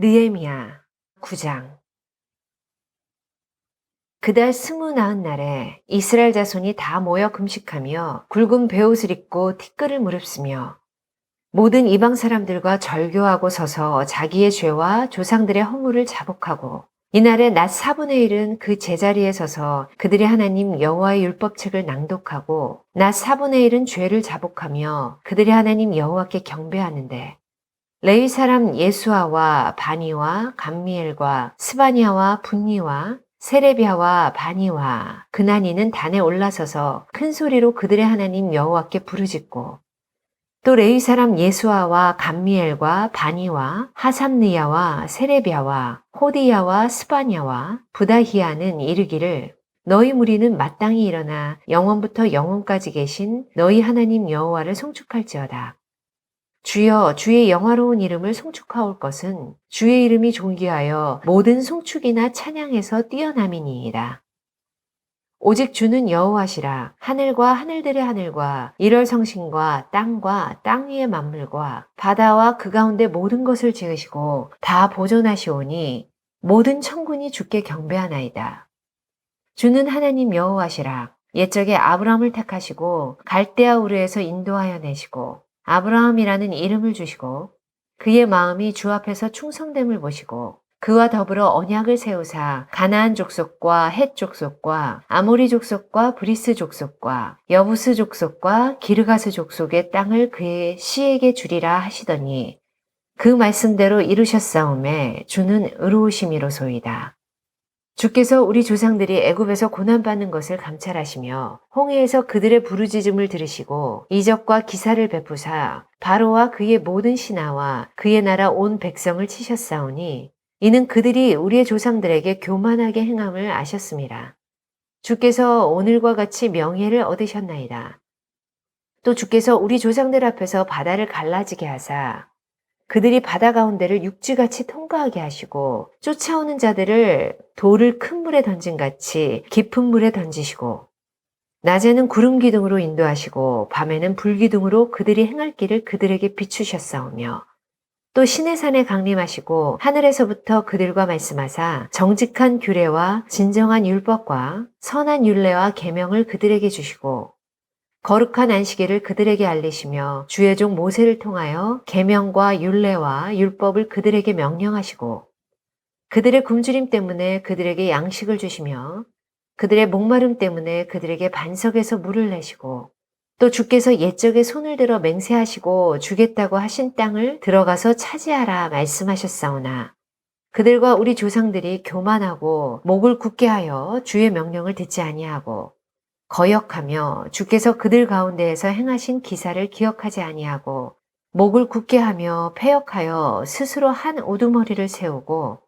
느헤미야 9장. 그달 스무 나흔 날에 이스라엘 자손이 다 모여 금식하며 굵은 베옷을 입고 티끌을 무릅쓰며 모든 이방 사람들과 절교하고 서서 자기의 죄와 조상들의 허물을 자복하고 이날에 낮 4분의 1은 그 제자리에 서서 그들의 하나님 여호와의 율법책을 낭독하고 낮 4분의 1은 죄를 자복하며 그들의 하나님 여호와께 경배하는데 레위 사람 예수아와 바니와 감미엘과 스바니아와 분니와 세레비아와 바니와 그나니는 단에 올라서서 큰 소리로 그들의 하나님 여호와께 부르짖고 또 레위 사람 예수아와 감미엘과 바니와 하삼느야와 세레비아와 호디야와 스바냐와 부다히야는 이르기를 너희 무리는 마땅히 일어나 영원부터 영원까지 계신 너희 하나님 여호와를 송축할지어다. 주여 주의 영화로운 이름을 송축하올 것은 주의 이름이 존귀하여 모든 송축이나 찬양에서 뛰어남이니이다. 오직 주는 여호와시라 하늘과 하늘들의 하늘과 일월 성신과 땅과 땅 위의 만물과 바다와 그 가운데 모든 것을 지으시고 다 보존하시오니 모든 천군이 주께 경배하나이다. 주는 하나님 여호와시라 옛적에 아브라함을 택하시고 갈대아 우르에서 인도하여 내시고 아브라함이라는 이름을 주시고 그의 마음이 주 앞에서 충성됨을 보시고 그와 더불어 언약을 세우사 가나안 족속과 헷 족속과 아모리 족속과 브리스 족속과 여부스 족속과 기르가스 족속의 땅을 그의 시에게 주리라 하시더니 그 말씀대로 이루셨사오매 주는 의로우심이로소이다. 주께서 우리 조상들이 애굽에서 고난받는 것을 감찰하시며 홍해에서 그들의 부르짖음을 들으시고 이적과 기사를 베푸사 바로와 그의 모든 신하와 그의 나라 온 백성을 치셨사오니 이는 그들이 우리의 조상들에게 교만하게 행함을 아셨습니다. 주께서 오늘과 같이 명예를 얻으셨나이다. 또 주께서 우리 조상들 앞에서 바다를 갈라지게 하사 그들이 바다 가운데를 육지같이 통과하게 하시고 쫓아오는 자들을 돌을 큰 물에 던진 같이 깊은 물에 던지시고 낮에는 구름 기둥으로 인도하시고 밤에는 불 기둥으로 그들이 행할 길을 그들에게 비추셨사오며 또 신의 산에 강림하시고 하늘에서부터 그들과 말씀하사 정직한 규례와 진정한 율법과 선한 율례와 계명을 그들에게 주시고 거룩한 안식일을 그들에게 알리시며 주의 종 모세를 통하여 계명과 율례와 율법을 그들에게 명령하시고 그들의 굶주림 때문에 그들에게 양식을 주시며 그들의 목마름 때문에 그들에게 반석에서 물을 내시고 또 주께서 옛적에 손을 들어 맹세하시고 주겠다고 하신 땅을 들어가서 차지하라 말씀하셨사오나 그들과 우리 조상들이 교만하고 목을 굳게 하여 주의 명령을 듣지 아니하고 거역하며 주께서 그들 가운데에서 행하신 기사를 기억하지 아니하고 목을 굳게 하며 패역하여 스스로 한 우두머리를 세우고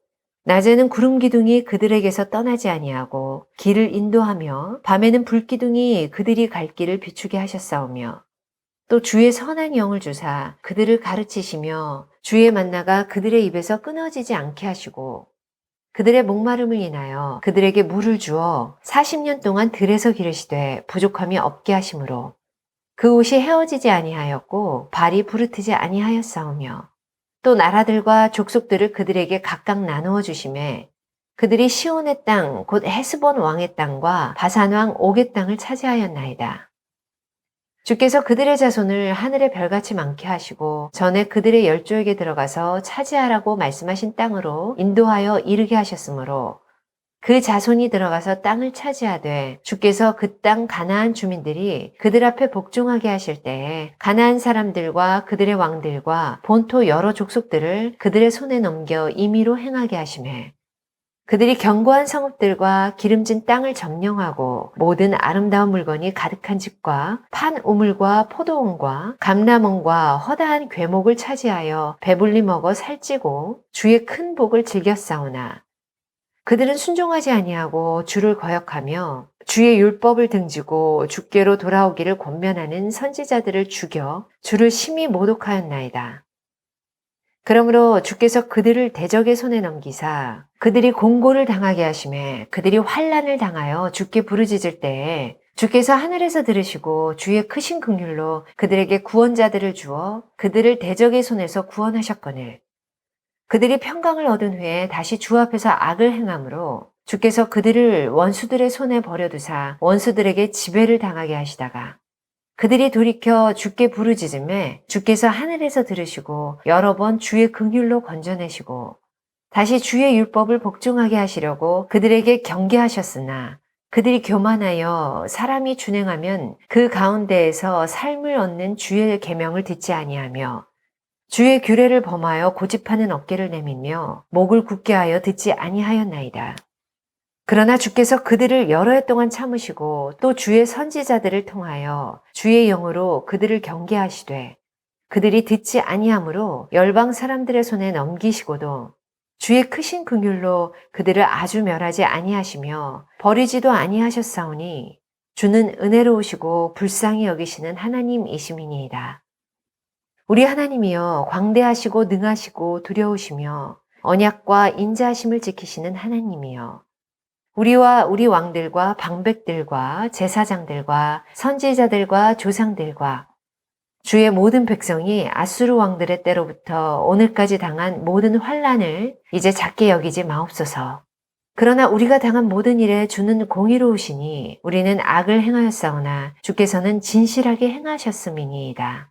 낮에는 구름 기둥이 그들에게서 떠나지 아니하고 길을 인도하며 밤에는 불 기둥이 그들이 갈 길을 비추게 하셨사오며 또 주의 선한 영을 주사 그들을 가르치시며 주의 만나가 그들의 입에서 끊어지지 않게 하시고 그들의 목마름을 인하여 그들에게 물을 주어 40년 동안 들에서 기르시되 부족함이 없게 하심으로 그 옷이 헤어지지 아니하였고 발이 부르트지 아니하였사오며 또 나라들과 족속들을 그들에게 각각 나누어 주심에 그들이 시온의 땅, 곧 헤스본 왕의 땅과 바산 왕 옥의 땅을 차지하였나이다. 주께서 그들의 자손을 하늘의 별같이 많게 하시고 전에 그들의 열조에게 들어가서 차지하라고 말씀하신 땅으로 인도하여 이르게 하셨으므로 그 자손이 들어가서 땅을 차지하되 주께서 그 땅 가나안 주민들이 그들 앞에 복종하게 하실 때에 가나안 사람들과 그들의 왕들과 본토 여러 족속들을 그들의 손에 넘겨 임의로 행하게 하심에 그들이 견고한 성읍들과 기름진 땅을 점령하고 모든 아름다운 물건이 가득한 집과 판 우물과 포도원과 감람원과 허다한 괴목을 차지하여 배불리 먹어 살찌고 주의 큰 복을 즐겼사오나 그들은 순종하지 아니하고 주를 거역하며 주의 율법을 등지고 주께로 돌아오기를 권면하는 선지자들을 죽여 주를 심히 모독하였나이다. 그러므로 주께서 그들을 대적의 손에 넘기사 그들이 공고를 당하게 하심에 그들이 환란을 당하여 주께 부르짖을 때에 주께서 하늘에서 들으시고 주의 크신 긍휼로 그들에게 구원자들을 주어 그들을 대적의 손에서 구원하셨거늘 그들이 평강을 얻은 후에 다시 주 앞에서 악을 행함으로 주께서 그들을 원수들의 손에 버려두사 원수들에게 지배를 당하게 하시다가 그들이 돌이켜 주께 부르짖음에 주께서 하늘에서 들으시고 여러 번 주의 긍휼로 건져내시고 다시 주의 율법을 복종하게 하시려고 그들에게 경계하셨으나 그들이 교만하여 사람이 준행하면 그 가운데에서 삶을 얻는 주의 계명을 듣지 아니하며 주의 규례를 범하여 고집하는 어깨를 내밀며 목을 굳게 하여 듣지 아니하였나이다. 그러나 주께서 그들을 여러 해 동안 참으시고 또 주의 선지자들을 통하여 주의 영으로 그들을 경계하시되 그들이 듣지 아니하므로 열방 사람들의 손에 넘기시고도 주의 크신 긍휼로 그들을 아주 멸하지 아니하시며 버리지도 아니하셨사오니 주는 은혜로우시고 불쌍히 여기시는 하나님이심이니이다. 우리 하나님이여 광대하시고 능하시고 두려우시며 언약과 인자하심을 지키시는 하나님이여 우리와 우리 왕들과 방백들과 제사장들과 선지자들과 조상들과 주의 모든 백성이 아수르 왕들의 때로부터 오늘까지 당한 모든 환란을 이제 작게 여기지 마옵소서. 그러나 우리가 당한 모든 일에 주는 공의로우시니 우리는 악을 행하였사오나 주께서는 진실하게 행하셨음이니이다.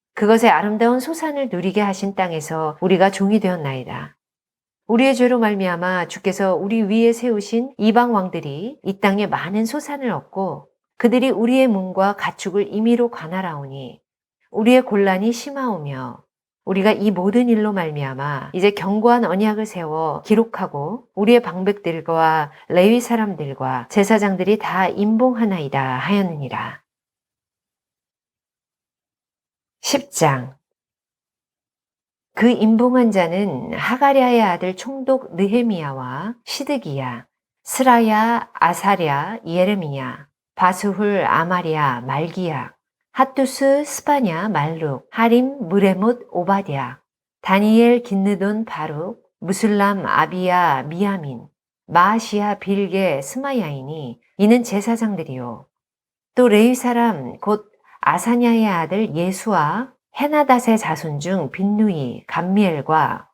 그것의 아름다운 소산을 누리게 하신 땅에서 우리가 종이 되었나이다. 우리의 죄로 말미암아 주께서 우리 위에 세우신 이방 왕들이 이 땅에 많은 소산을 얻고 그들이 우리의 문과 가축을 임의로 관할하오니 우리의 곤란이 심하오며 우리가 이 모든 일로 말미암아 이제 견고한 언약을 세워 기록하고 우리의 방백들과 레위 사람들과 제사장들이 다 임봉하나이다 하였느니라. 10장 그 임봉한 자는 하가랴의 아들 총독 느헤미야와 시드기야, 스라야, 아사랴, 예레미야, 바수훌, 아마리아, 말기야, 핫두스, 스파냐, 말룩, 하림, 무레못, 오바디아, 다니엘, 긴느돈, 바룩, 무슬람, 아비야, 미야민, 마시아, 빌게, 스마야이니 이는 제사장들이요. 또 레위 사람 곧 아사냐의 아들 예수와 헤나닷의 자손 중 빈누이, 감미엘과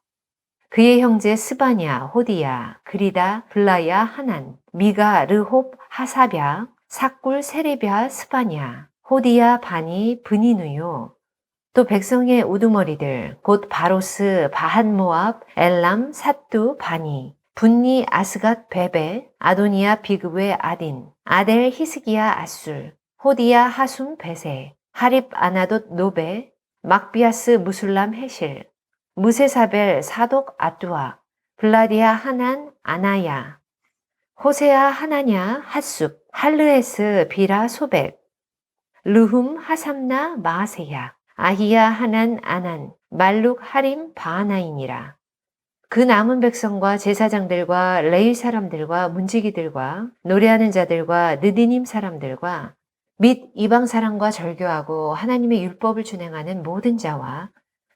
그의 형제 스바냐, 호디야, 그리다, 블라야, 하난, 미가, 르홉, 하사랴, 사꿀, 세레랴, 스바냐, 호디야, 바니, 브니누요. 또 백성의 우두머리들, 곧 바로스, 바한모압, 엘람, 사뚜, 바니, 분니, 아스갓, 베베, 아도니아, 비그웨, 아딘, 아델, 히스기야, 아술, 호디야, 하숨, 베세, 하립, 아나돗, 노베, 막비아스 무술람 헤실, 무세사벨 사독 아뚜아, 블라디아 하난 아나야, 호세아 하나냐 핫숲, 할르에스 비라 소백, 르훔 하삼나 마세야, 아히야 하난 아난, 말룩 하림 바하나이니라. 그 남은 백성과 제사장들과 레일 사람들과 문지기들과 노래하는 자들과 느디님 사람들과 및 이방 사람과 절교하고 하나님의 율법을 준행하는 모든 자와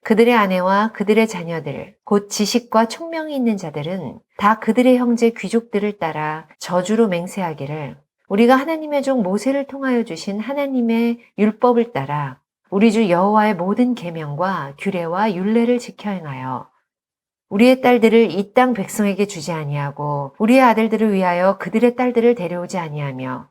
그들의 아내와 그들의 자녀들, 곧 지식과 총명이 있는 자들은 다 그들의 형제 귀족들을 따라 저주로 맹세하기를 우리가 하나님의 종 모세를 통하여 주신 하나님의 율법을 따라 우리 주 여호와의 모든 계명과 규례와 율례를 지켜 행하여 우리의 딸들을 이 땅 백성에게 주지 아니하고 우리의 아들들을 위하여 그들의 딸들을 데려오지 아니하며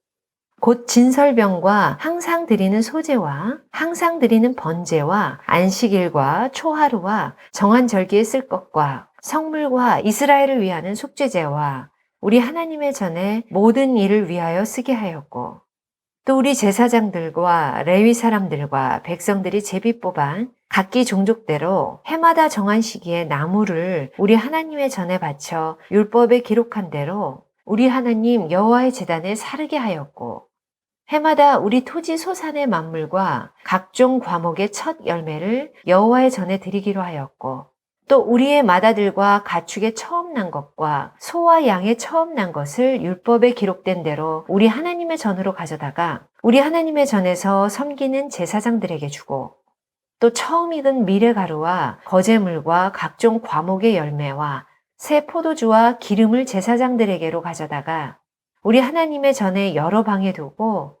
곧 진설병과 항상 드리는 소재와 항상 드리는 번제와 안식일과 초하루와 정한 절기에 쓸 것과 성물과 이스라엘을 위하는 속죄제와 우리 하나님의 전에 모든 일을 위하여 쓰게 하였고 또 우리 제사장들과 레위 사람들과 백성들이 제비 뽑아 각기 종족대로 해마다 정한 시기에 나무를 우리 하나님의 전에 바쳐 율법에 기록한 대로 우리 하나님 여호와의 제단에 사르게 하였고 해마다 우리 토지 소산의 만물과 각종 과목의 첫 열매를 여호와의 전에 드리기로 하였고 또 우리의 마다들과 가축의 처음 난 것과 소와 양의 처음 난 것을 율법에 기록된 대로 우리 하나님의 전으로 가져다가 우리 하나님의 전에서 섬기는 제사장들에게 주고 또 처음 익은 미래가루와 거제물과 각종 과목의 열매와 새 포도주와 기름을 제사장들에게로 가져다가 우리 하나님의 전에 여러 방에 두고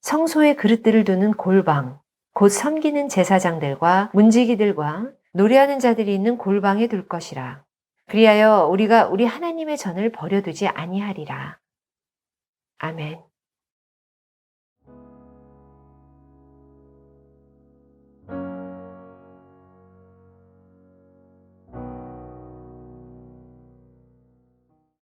성소의 그릇들을 두는 골방, 곧 섬기는 제사장들과 문지기들과 노래하는 자들이 있는 골방에 둘 것이라. 그리하여 우리가 우리 하나님의 전을 버려두지 아니하리라. 아멘.